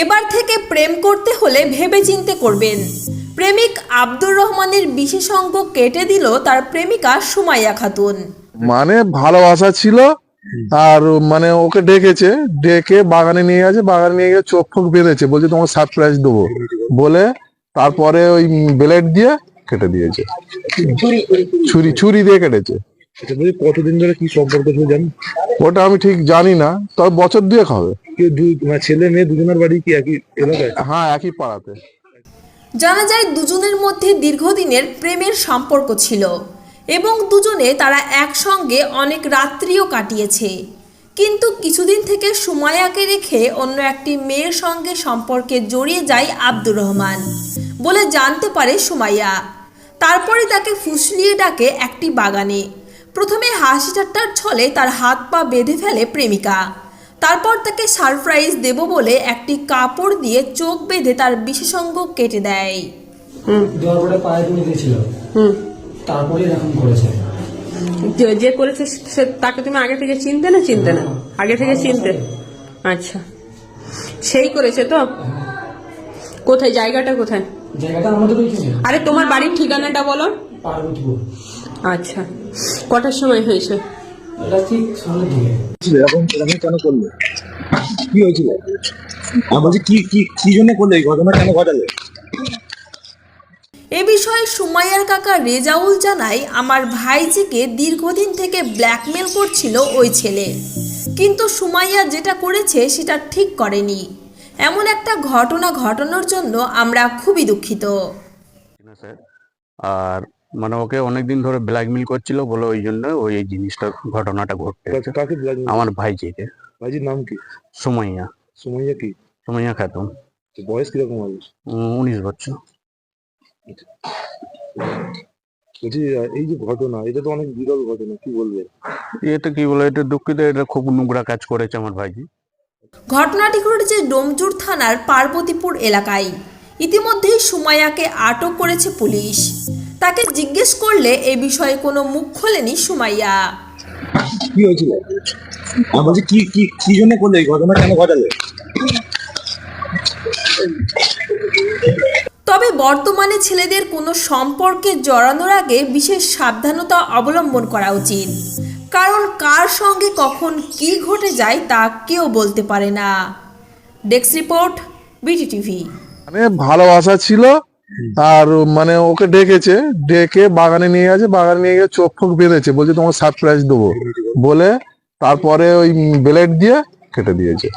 এবার থেকে প্রেম করতে হলে ভেবেচিন্তে করবেন। প্রেমিক আব্দুর রহমানের বিশেষজ্ঞ কেটে দিল তার প্রেমিকা সুমাইয়া খাতুন। মানে ভালোবাসা ছিল, আর মানে ওকে ডেকেছে, ডেকে বাগানে নিয়ে গেছে, বাগানে নিয়ে গিয়ে চোখ ফোক বেঁধেছে, বলছে তোমাকে সারপ্রাইজ দেবো। বলে তারপরে ওই ব্লেড দিয়ে কেটে দিয়েছে। ছুরি ছুরি দিয়ে কেটেছে। আচ্ছা বলছি কতদিন ধরে কি সম্পর্ক ছিল জানেন ওটা আমি ঠিক জানি না তবে বছর দুয়েক হবে। কেউ মানে ছেলে মেয়ে দুজনের বাড়ি কি একই এলাকায়? হ্যাঁ একই পাড়াতে। জানা যায় দুজনের মধ্যে দীর্ঘদিনের প্রেমের সম্পর্ক ছিল এবং দুজনে তারা একসঙ্গে অনেক রাত্রিও কাটিয়েছে। কিন্তু কিছুদিন থেকে সুমায়াকে রেখে অন্য একটি মেয়ের সঙ্গে সম্পর্কে জড়িয়ে যায় আব্দুর রহমান বলে জানতে পারে সুমাইয়া। তারপরে তাকে ফুসলিয়ে ডাকে একটি বাগানে। প্রথমে হাসি ঠাট্টার ছলে তার হাত পা বেঁধে ফেলে প্রেমিকা। তারপর তাকে সারপ্রাইজ দেব বলে একটি কাপড় দিয়ে চোখ বেঁধে তার বিশেষজ্ঞ কেটে দেয়। দেওয়ার পরে পায়ে তুলে দিয়েছিল। হুম। তারপরে এরকম করেছে। যে যে করেছে সে তাকে তুমি আগে থেকে চিনতে না চিনতে না? আগে থেকে চিনতে? আচ্ছা। সেই করেছে তো? কোথায়? জায়গাটা কোথায়? জায়গাটা আমাদের আরে তোমার বাড়ির ঠিকানাটা বলো। পার্বতীপুর আচ্ছা কটার সময় হয়েছে? এটা ঠিক সামনের দিকে এরকম এরকম কেন করলে? কি হয়েছিল? আমি বলছি কি কি কি জন্য করলে? এই ঘটনা কেন ঘটালে? এ বিষয়ে সুমাইয়ার কাকা রেজাউল জানায় আমার ভাইজিকে দীর্ঘদিন থেকে ব্ল্যাকমেল করছিল ওই ছেলে। কিন্তু সুমাইয়া যেটা করেছে সেটা ঠিক করেনি। এমন একটা ঘটনা ঘটানোর জন্য আমরা খুবই দুঃখিত। আর মানে ওকে অনেকদিন ধরে ব্ল্যাকমেল করছিল বলে ওই জন্য ওই এই জিনিসটা ঘটনাটা ঘটতে কাকে blackmail? আমার ভাইজিকে। ভাইজির নাম কি? সুমাইয়া। সুমাইয়া কি? সুমাইয়া খাতুন। বয়স কীরকম হবে? উম, উনিশ বছর। বলছি আহ, এই যে ঘটনা এটা তো অনেক বিরল ঘটনা কি বলবে? এটা কি বলে এটা দুঃখিত এটা খুব নোংরা কাজ করেছে আমার ভাইজি। ঘটনাটি ঘটেছে ডোমজুর থানার পার্বতীপুর এলাকায়। ইতিমধ্যেই সুমাইয়াকে আটক করেছে পুলিশ। তাকে জিজ্ঞেস করলে এ বিষয়ে কোনো মুখ খোলেনি সুমাইয়া। কি হয়েছিল? আমি বলছি কি কি কি জন্য করলে? এই ঘটনা কেন ঘটালে? তবে বর্তমানে ছেলেদের কোনো সম্পর্কে জড়ানোর আগে বিশেষ সাবধানতা অবলম্বন করা উচিত। কারণ কার সঙ্গে কখন কি ঘটে যায় তা কেউ বলতে পারে না। Desk report BT TV. মানে ভালোবাসা ছিল আর মানে ওকে ডেকেছে, ডেকে বাগানে নিয়ে গেছে, বাগানে নিয়ে গিয়ে চোখ ফোক বেঁধেছে, বলছে তোমার সারপ্রাইজ দেবো। বলে তারপরে ওই ব্লেড দিয়ে কেটে দিয়েছে।